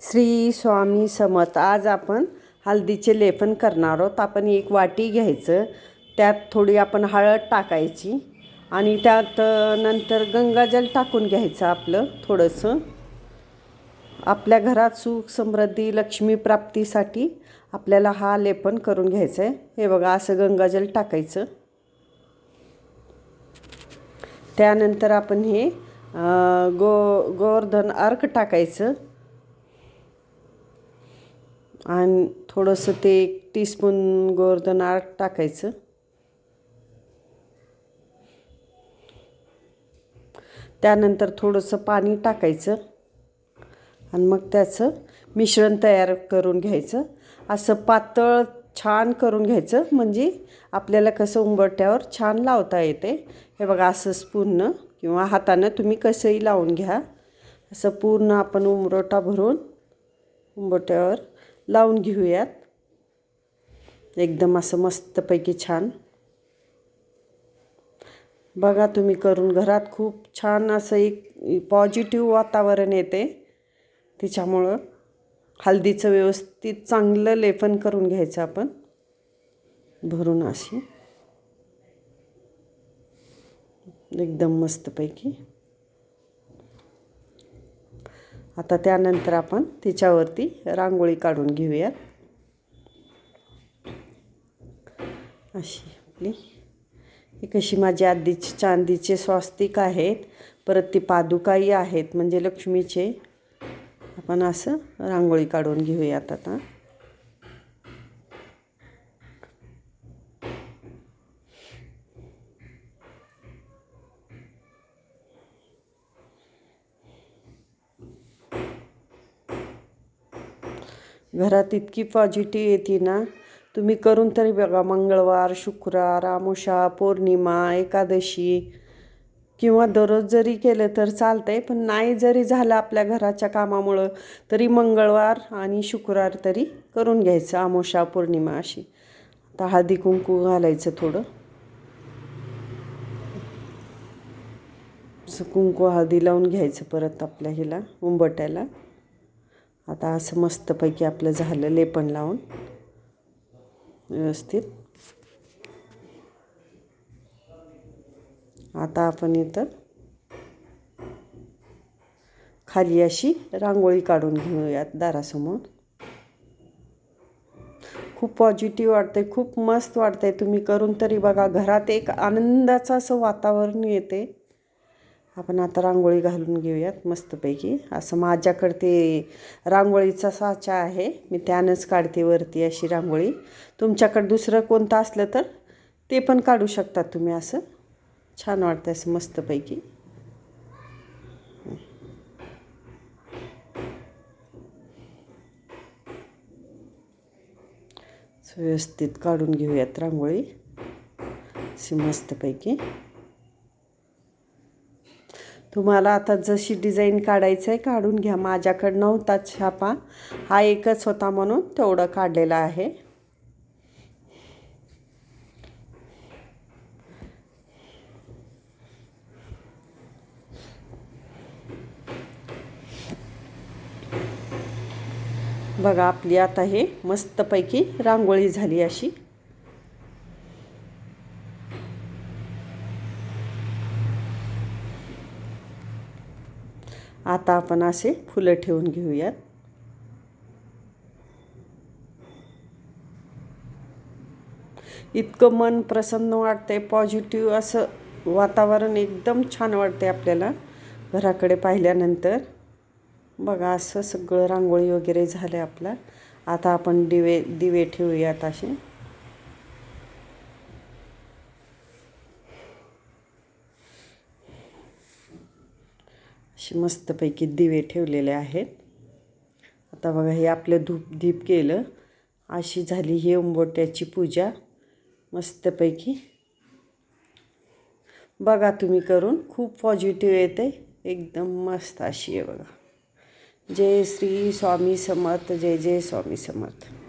श्री स्वामी समत आज आपण हळदीचे लेपन करणार आहोत. आपण एक वाटी घ्यायचं त्यात थोडी आपण हळद टाकायची आणि त्यात नंतर गंगाजल टाकून घ्यायचं आपलं थोडंसं. आपल्या घरात सुख समृद्धी लक्ष्मी प्राप्तीसाठी आपल्याला हा लेपन करून घ्यायचं आहे हे बघा असं गंगाजल टाकायचं. त्यानंतर आपण हे गो गोवर्धन अर्क टाकायचं. आणि थोडंसं ते एक टीस्पून गोवर्धन अर्क टाकायचं. त्यानंतर थोडंसं पाणी टाकायचं. आणि मग त्याचं मिश्रण तयार करून घ्यायचं. असं पातळ छान करून घ्यायचं. म्हणजे आपल्याला कसं उंबरट्यावर छान लावता येते. हे बघा असं स्पूननं किंवा हातानं तुम्ही कसंही लावून घ्या. असं पूर्ण आपण उंबरोटा भरून उंबरट्यावर लावून घेऊयात. एकदम असं मस्तपैकी छान. बघा तुम्ही करून घरात खूप छान असं एक पॉझिटिव्ह वातावरण येते. त्याच्यामुळं हळदीचं व्यवस्थित चांगलं लेपन करून घ्यायचं आपण. भरून अशी. एकदम मस्तपैकी. आता त्यानंतर आपण तिच्यावरती रांगोळी काढून घेऊयात. अशी आपली. ही कशी माझी आधीची चांदीचे स्वास्तिक आहेत परत ती पादुकाही आहेत म्हणजे लक्ष्मीचे. आपण असं रांगोळी काढून घेऊयात आता. घरात इतकी पॉझिटिव्ह येते ना तुम्ही करून तरी बघा मंगळवार शुक्रवार आमुषा पौर्णिमा एकादशी किंवा दररोज जरी केलं तर चालतंय पण नाही जरी झालं आपल्या घराच्या कामामुळं तरी मंगळवार आणि शुक्रवार तरी करून घ्यायचं आमुषा पौर्णिमा अशी. आता हळदी कुंकू घालायचं थोडं. कुंकू हळदी लावून घ्यायचं परत आपल्या हिला उंबट्याला आता असं मस्तपैकी आपलं झालं लेपन लावून. व्यवस्थित. आता आपण इथं खाली अशी रांगोळी काढून घेऊयात दारासमोर. खूप पॉझिटिव्ह वाटते खूप मस्त वाटते तुम्ही करून तरी बघा घरात एक आनंदाचं असं वातावरण येते. आपण आता रांगोळी घालून घेऊयात मस्तपैकी. असं माझ्याकडे ते रांगोळीचा साचा आहे. मी त्यानंच काढते वरती अशी रांगोळी. तुमच्याकडे दुसरं कोणतं असलं तर ते पण काढू शकता तुम्ही असं. छान वाटतं असं मस्तपैकी. व्यवस्थित काढून घेऊयात रांगोळी. अशी मस्तपैकी. तुम्हाला आता जशी डिझाईन काढायचं आहे काढून घ्या. माझ्याकडं नव्हता छापा. हा एकच होता म्हणून तेवढं काढलेलं आहे. बघा आपली आता हे मस्तपैकी रांगोळी झाली अशी. आता आपण असे फुलं ठेवून घेऊयात. इतकं मन प्रसन्न वाटते पॉझिटिव्ह असं वातावरण एकदम छान वाटते आपल्याला. घराकडे पाहिल्यानंतर बघा असं सगळं रांगोळी वगैरे झालं आपलं. आता आपण दिवे दिवे ठेवूयात असे. असे मस्तपैकी दिवे ठेवलेले आहेत. आता बघा हे आपलं धूप दीप केलं अशी झाली ही उंबोट्याची पूजा. मस्तपैकी. बघा तुम्ही करून खूप पॉझिटिव्ह येते. एकदम मस्त अशी आहे बघा. जय श्री स्वामी समर्थ जय जय स्वामी समर्थ.